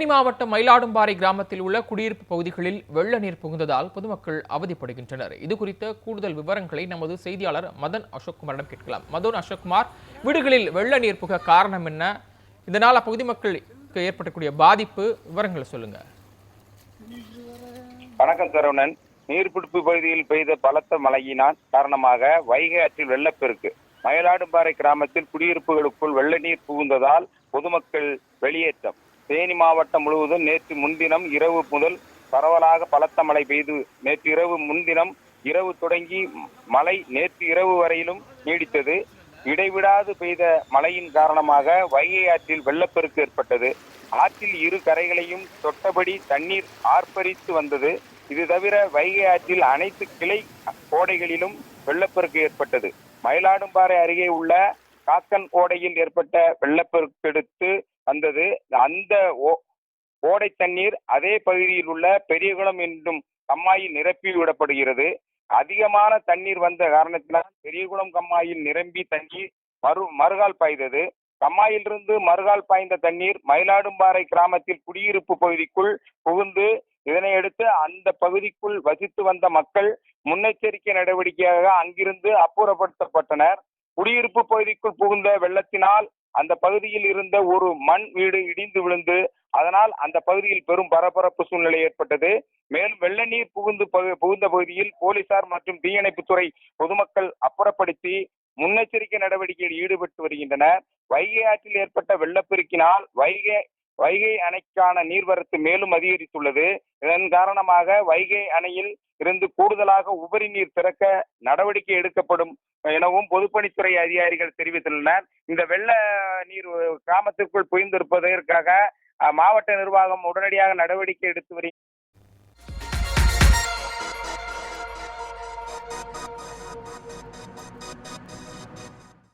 தேனி மாவட்டம் மயிலாடும்பாறை கிராமத்தில் உள்ள குடியிருப்பு பகுதிகளில் வெள்ள நீர் புகுந்ததால் பொதுமக்கள் அவதிப்படுகின்றனர். இது குறித்த கூடுதல் விவரங்களை நமது செய்தியாளர் மதன் அசோக்குமாரிடம் கேட்கலாம். மதன் அசோக்குமார் வீடுகளில் வெள்ள நீர் புக காரணம் என்ன? இதனால் அப்பகுதி மக்களுக்கு ஏற்படக்கூடிய பாதிப்பு விவரங்களை சொல்லுங்க. வணக்கம் சரவணன். நீர்பிடிப்பு பகுதியில் பெய்த பலத்த மழையினால் காரணமாக வைகை ஆற்றில் வெள்ளப்பெருக்கு. மயிலாடும்பாறை கிராமத்தில் குடியிருப்புகளுக்குள் வெள்ள நீர் புகுந்ததால் பொதுமக்கள் வெளியேற்றம். தேனி மாவட்டம் முழுவதும் நேற்று முன்தினம் இரவு முதல் பரவலாக பலத்த மழை பெய்து நேற்று இரவு முன்தினம் இரவு தொடங்கி மழை நேற்று இரவு வரையிலும் நீடித்தது. இடைவிடாது பெய்த மழையின் காரணமாக வைகை ஆற்றில் வெள்ளப்பெருக்கு ஏற்பட்டது. ஆற்றில் இரு கரைகளையும் தொட்டபடி தண்ணீர் ஆர்ப்பரித்து வந்தது. இது தவிர வைகை ஆற்றில் அனைத்து கிளை கோடைகளிலும் வெள்ளப்பெருக்கு ஏற்பட்டது. மயிலாடும்பாறை அருகே உள்ள காக்கன் கோடையில் ஏற்பட்ட வெள்ளப்பெருக்கெடுத்து வந்தது. அந்த ஓ- ஓடை தண்ணீர் அதே பகுதியில் உள்ள பெரியகுளம் என்னும் கம்மாயில் நிரப்பி விடப்படுகிறது. அதிகமான தண்ணீர் வந்த காரணத்தினால் பெரியகுளம் கம்மாயில் நிரம்பி தண்ணீர் மறு மறுகால் பாய்ந்தது. கம்மாயிலிருந்து மறுகால் பாய்ந்த தண்ணீர் மயிலாடும்பாறை கிராமத்தில் குடியிருப்பு பகுதிக்குள் புகுந்து இதனையடுத்து அந்த பகுதிக்குள் வசித்து வந்த மக்கள் முன்னெச்சரிக்கை நடவடிக்கையாக அங்கிருந்து அப்புறப்படுத்தப்பட்டனர். குடியிருப்பு பகுதிக்குள் புகுந்த வெள்ளத்தினால் அந்த பகுதியில் இருந்த ஒரு மண் வீடு இடிந்து விழுந்து அதனால் அந்த பகுதியில் பெரும் பரபரப்பு சூழ்நிலை ஏற்பட்டது. மேலும் வெள்ள நீர் புகுந்து பகு- புகுந்த பகுதியில் போலீசார் மற்றும் தீயணைப்புத்துறை பொதுமக்கள் அப்புறப்படுத்தி முன்னெச்சரிக்கை நடவடிக்கையில் ஈடுபட்டு வருகின்றனர். வைகை ஆற்றில் ஏற்பட்ட வெள்ளப்பெருக்கினால் வைகை வைகை அணைக்கான நீர்வரத்து மேலும் அதிகரித்துள்ளது. இதன் காரணமாக வைகை அணையில் இருந்து கூடுதலாக உபரி நீர் திறக்க நடவடிக்கை எடுக்கப்படும் எனவும் பொதுப்பணித்துறை அதிகாரிகள் தெரிவித்துள்ளனர். இந்த வெள்ள நீர் கிராமத்திற்குள் புய்ந்திருப்பதற்காக மாவட்ட நிர்வாகம் உடனடியாக நடவடிக்கை எடுத்து வருகிறது